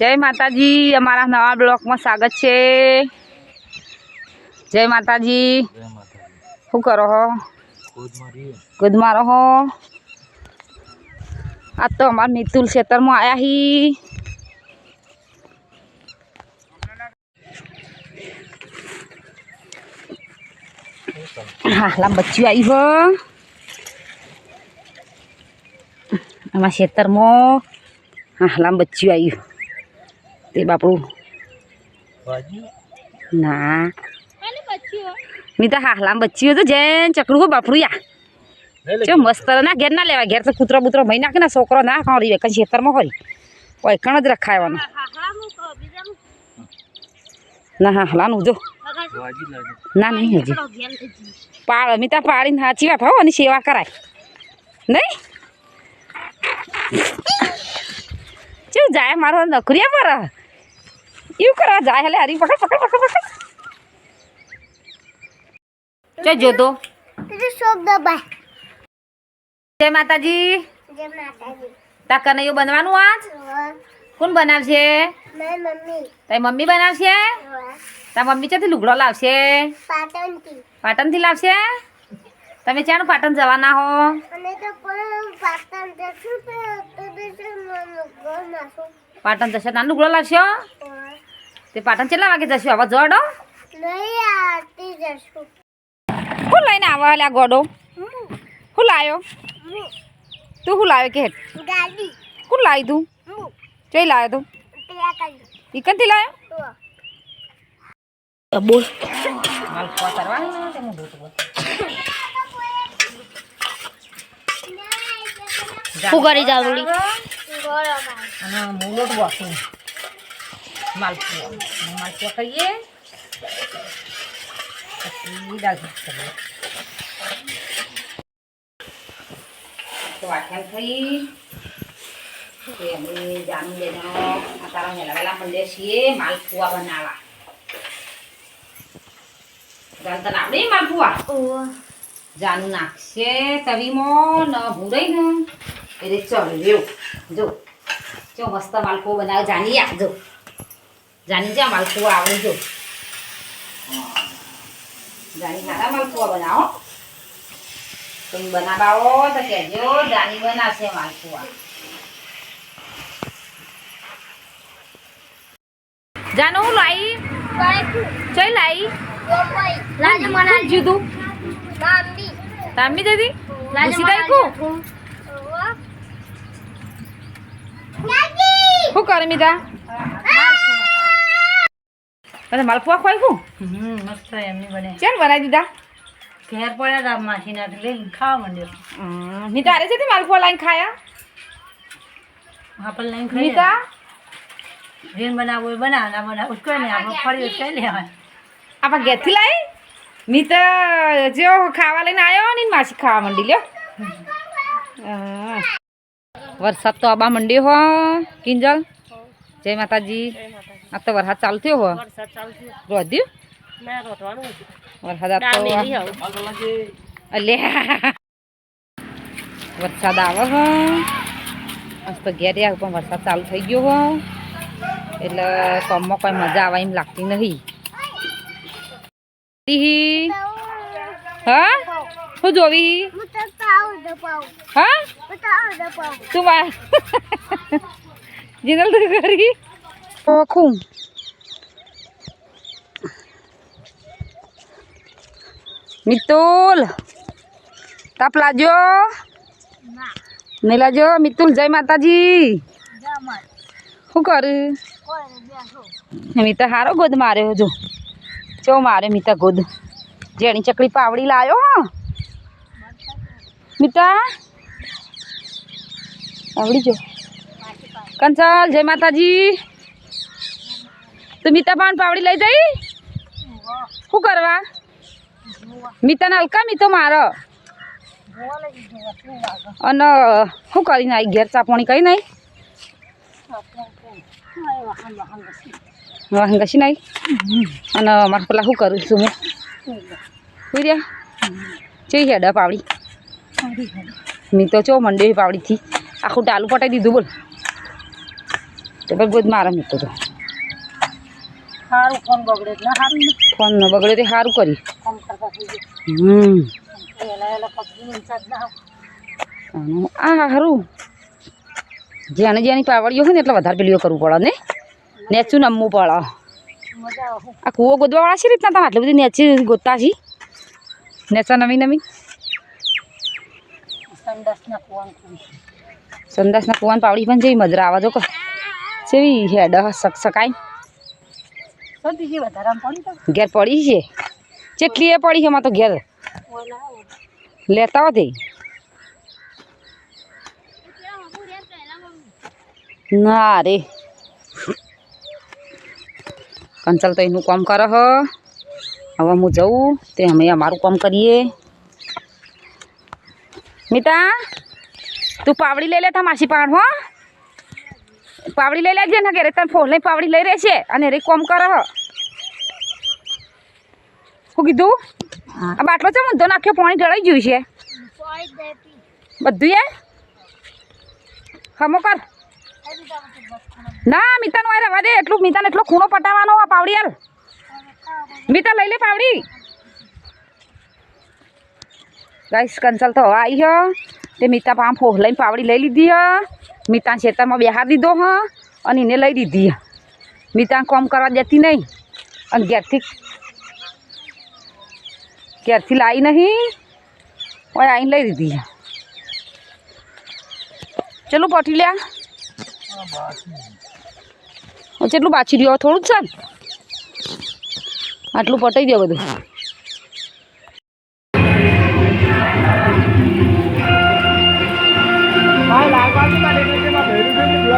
જય માતાજી અમારા નવા બ્લોકમાં સ્વાગત છે. જય માતાજી. શું કરો હો? ખુદ રહો. આજ તો અમારા મિતુલ ખેતરમાં આવ્યા હી. હાલા બચ્ચું આવી હો. અમારા ખેતરમાં. હાલા બચ્ચું આવ્યું તે બાપડું. ના. મીતા તો બચ્ચી હોય તો જેન ચકડું હો બાપડું યા. જો મસ્ત ના ઘેર ના લેવા ઘેર તો કૂતરો બૂતરો મહી નાખે ને છોકરો ના ખાવડી કઈ ખેતરમાં હોય. કોઈ કણ જ રખાવાનો ના હા હલાનું જો ના નહીં હજી. પાળ મીતા પાડીને સાચી વાત હો અને સેવા કરાય. નહીં? શું જાય મારો નોકરીયા પર. એવું કરવા જાય એટલે હરી પકડ પકડ પકડ પકડ. ચો જોતો જય માતાજી. તા કનૈયું બનવાનું આજ? કોણ બનાવશે? તારી મમ્મી બનાવશે? તાર મમ્મી ક્યાંથી લુગડો લાવશે? પાટણથી. લાવશે? તમે ક્યાંનું પાટણ જવાના હો? પાટણ જશે તાર લુગડો લાવશો તે પાટણ કેટલા વાગે જશું આવા જડો હું લઈને આવા હાલે આ ગોડો હું લાયો તું શું લાવ્યો કે ગાડી કોણ લાવી તું કઈ લાવ્યો તું ઇકનથી લાવ્યો બોલ કરવા કરી અને મૂલોટ બોસું માલપુઆ. માલપુઆ ખાઈએ. પછી દાળ ભાત કરીએ. તો ખાઈ તે અમે જાનું બેનો આ તારા હેલા વેલા મંડે છીએ માલપુઆ બનાવવા. દાલ તને આવડે માલપુઆ? જાનું નાખશે તવીમાં ન ભૂરાઈ ને એટલે ચડ્યો. જો. જો મસ્ત માલપુઓ બનાવે જાની આ જો. જાની જ્યાં માલપુઓ આવડે જો જાની માલપુઆ બનાવો તમે બનાવાઓ તો કહેજો જાની બનાવશે માલપુઆ જાનું હું લાઈ ચઈ લાઈ ખૂબ જીધું તામી દીદી ઘૂસી દઈ શું કરે મીતા અને માલપુઆ ખવાય હું હમ મસ્ત એમની બને. ચાલ બનાવી દીધા? ઘેર પડ્યા તા માસીના લઈને ખાવા માંડ્યો. મીતા અરે છે તે માલપુઆ લાઈન ખાયા? આપણે લઈને ખાઈ નીતા? જેમ બનાવો એ બનાવ ના બનાવવું કોઈ નહીં આપણે ફરી કઈ લેવાય. આપણે ઘેરથી લાવી મીતા જો ખાવા લઈને આવ્યો ને માસી ખાવા માંડી લ્યો. વરસાદ તો આબા મંડી હો કિંજલ. જય માતાજી. આ તો વરસાદ ચાલુ થયો હો. રોધ્યું વરસાદ આ અલ્યા વરસાદ આવે હો. આજ તો ઘેર પણ વરસાદ ચાલુ થઈ ગયો હો. એટલે કોમમાં કોઈ મજા આવે એમ લાગતી નહીં. હા? શું જોવી? હા તું મા જીનલ તું કરી ઓખું મિતુલ તાપ લાજો નહીં લાજો મિતુલ જય માતાજી. શું કરું? મીતા હારો ગોદ માર્યો જો ચો મારે મિતા ગોદ. જેણી ચકડી પાવડી લાયો મિતા મીતા? પાવડી જો કંચલ જય માતાજી. તું મીતા પાન પાવડી લઈ જઈ શું કરવા? મીતાને હલકા મીતો મારો. અને શું કરીને આવી ઘેર ચાપણી કઈ નહીં? ઘસી નહીં? અને અમારે પેલા શું કરું છું હું? શું રહ્યા ચઈ હેડા પાવડી? મી તો ચો મંડે પાવડીથી? આખું ટાલું પટાઈ દીધું બોલ. તો સારું ફોન બગડે એટલે સારું ને. ફોન ન બગડે તે સારું ગયું હમ. આ સારું જેને જેની પાવડીઓ હોય ને એટલે વધારે પેલીઓ કરવું પડે ને. નેચું નમવું પડે આ કૂવો ગોદવાવાળા છે રીતના તમે આટલી બધી નેચી ગોતતા છી. નેચા નવી નવી? સંદાસના કુવાન સંદાસના કૂવાની પાવડી પણ જેવી મજરા આવા જો કે જેવી ડહ સક સકાય સૌથી જે વધારામાં પડી તો. ઘેર પડી છે? ચેટલી એ પડી છે એમાં તો ઘેર લેતા હતી ના રે. કંચલ તો એનું કામ કરે હવે હું જઉં તે અમે અમારું કામ કરીએ. મિતા તું પાવડી લઈ લે તા માસી પાડ હો. પાવડી લઈ લેજે ને ઘરે. તને ફોન લઈ પાવડી લઈ રહેશે અને રે કોમ કર હ. શું કીધું? આ બાટલો છે મુદ્દો નાખ્યો? પાણી ઢળાઈ ગયું છે. બધું એ હમો કર ના મીતાનો આ રવા દે. એટલું મિતાને એટલો ખૂણો પટાવવાનો આ પાવડી હાલ. મિતા લઈ લે પાવડી. ગાઈસ કંચલ તો હવે આવી હ. તે મિતા પામ ફોહ લઈને પાવડી લઈ લીધી હ. મીતા ખેતરમાં બેહાર દીધો હ અને એને લઈ દીધી મીતા કોમ કરવા દેતી નહીં. અને ઘેરથી ઘેરથી લાવી નહીં. ઓય આવીને લઈ દીધી ચલો પોટી લ્યા? કેટલું પાછી રહ્યો? થોડું જ છે આટલું પટાઈ દે બધું.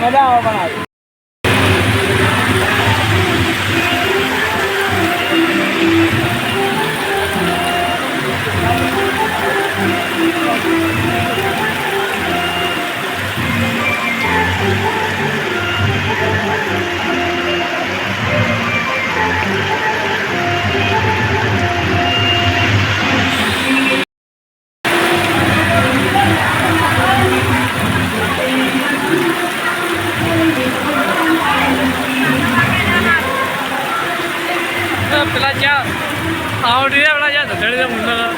મજા આવે પણ આવડી જ્યાં ધતેડી દે મુંડા